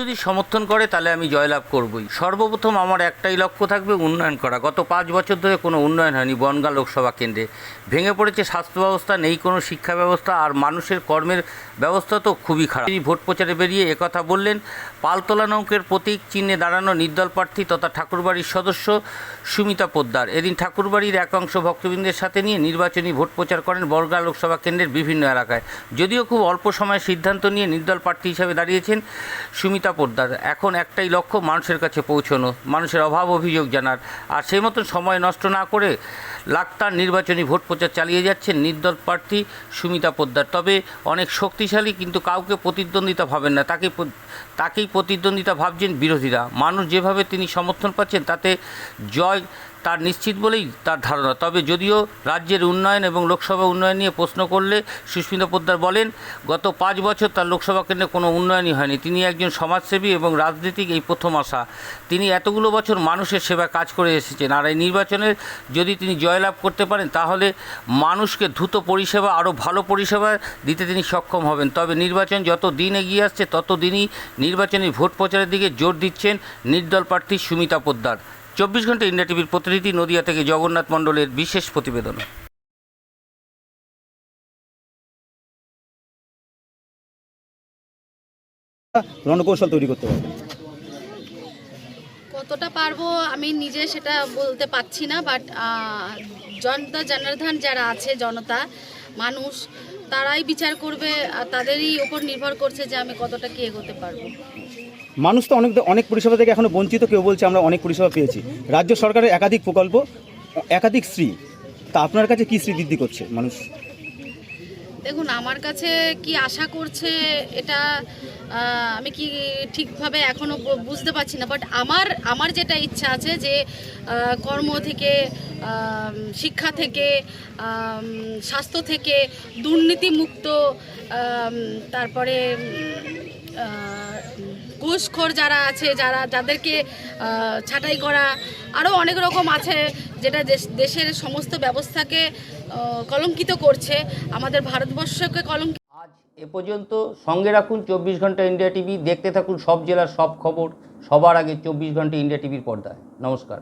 যদি সমর্থন করে, তাহলে আমি জয়লাভ করবই। সর্বপ্রথম আমার একটাই লক্ষ্য থাকবে উন্নয়ন করা। গত পাঁচ বছর ধরে কোনো উন্নয়ন হয়নি বনগাঁ লোকসভা কেন্দ্রে। ভেঙে পড়েছে স্বাস্থ্য ব্যবস্থা, নেই কোনো শিক্ষা ব্যবস্থা, আর মানুষের কর্মের ব্যবস্থা তো খুবই খারাপ। তিনি ভোট প্রচারে বেরিয়ে একথা বললেন, পালতোলা নৌকের প্রতীক চিহ্নে দাঁড়ানো নির্দল প্রার্থী তথা ঠাকুরবাড়ির সদস্য সুমিতা পোদ্দার। এদিন ঠাকুরবাড়ির একাংশ ভক্তবৃন্দের সাথে নিয়ে নির্বাচনী ভোট প্রচার করেন বর্গা লোকসভা কেন্দ্রের বিভিন্ন এলাকায়। যদিও খুব অল্প সময়ে সিদ্ধান্ত নিয়ে নির্দল প্রার্থী হিসেবে দাঁড়িয়েছেন সুমিতা পোদ্দার। এখন একটাই লক্ষ্য, মানুষের কাছে পৌঁছানো, মানুষের অভাব অভিযোগ জানার। আর সেই মতন সময় নষ্ট না করে লাক্তার নির্বাচনী ভোট প্রচার চালিয়ে যাচ্ছেন নির্দল প্রার্থী সুমিতা পোদ্দার। তবে অনেক শক্তিশালী কিন্তু কাউকে প্রতিদ্বন্দ্বিতা ভাবেন না। তাকে তাকেই প্রতিদ্বন্দ্বিতা ভাবছেন বিরোধীরা। মানুষ যেভাবে তিনি সমর্থন পাচ্ছেন, তাতে জয় তার নিশ্চিত বলেই তার ধারণা। তবে যদিও রাজ্যের উন্নয়ন এবং লোকসভা উন্নয়ন নিয়ে প্রশ্ন করলে সুস্মিতা পোদ্দার বলেন, গত পাঁচ বছর তার লোকসভা কেন্দ্রে কোনো উন্নয়নই হয়নি। তিনি একজন সমাজসেবী এবং রাজনীতিক এই প্রথম আশা। তিনি এতগুলো বছর মানুষের সেবা কাজ করে এসেছেন। আর এই নির্বাচনের যদি তিনি জয়লাভ করতে পারেন, তাহলে মানুষকে দ্রুত পরিষেবা, আরও ভালো পরিষেবা দিতে তিনি সক্ষম হবেন। তবে নির্বাচন যত দিন এগিয়ে আসছে, তত দিনই নির্বাচনী ভোট প্রচারের দিকে জোর দিচ্ছেন নির্দল প্রার্থী সুমিতা পোদ্দার। চব্বিশ ঘণ্টা ইন্ডিয়া টিভির প্রতিনিধি নদিয়া থেকে জগন্নাথ মণ্ডলের বিশেষ প্রতিবেদন। রণকৌশল তৈরি করতে পারবে কতটা পারব আমি নিজে সেটা বলতে পারছি না বাট জনতা জনার্দন যারা আছে জনতা মানুষ, তারাই বিচার করবে, আর তাদেরই ওপর নির্ভর করছে যে আমি কতটা কি এগোতে পারব। মানুষ তো অনেক অনেক পরিষেবা থেকে এখনও বঞ্চিত, কেউ বলছে আমরা অনেক পরিষেবা পেয়েছি। রাজ্য সরকারের একাধিক প্রকল্প, একাধিক শ্রী, তা আপনার কাছে কী শ্রী বৃদ্ধি করছে মানুষ? দেখুন, আমার কাছে কি আশা করছে এটা আমি কি ঠিকভাবে এখনও বুঝতে পারছি না। বাট আমার আমার যেটা ইচ্ছা আছে যে কর্ম থেকে শিক্ষা থেকে স্বাস্থ্য থেকে দুর্নীতিমুক্ত তারপরে ঘুষখোর যারা আছে, যারা, যাদেরকে ছাঁটাই করা আরও অনেক রকম আছে। যেটা দেশ- দেশের সমস্ত ব্যবস্থাকে কলঙ্কিত করছে, আমাদের ভারতবর্ষকে কলঙ্কিত আজ এ পর্যন্ত সঙ্গে রাখুন চব্বিশ ঘণ্টা ইন্ডিয়া টিভি, দেখতে থাকুন সব জেলার সব খবর, সবার আগে চব্বিশ ঘণ্টা ইন্ডিয়া টিভির পর্দায়। নমস্কার।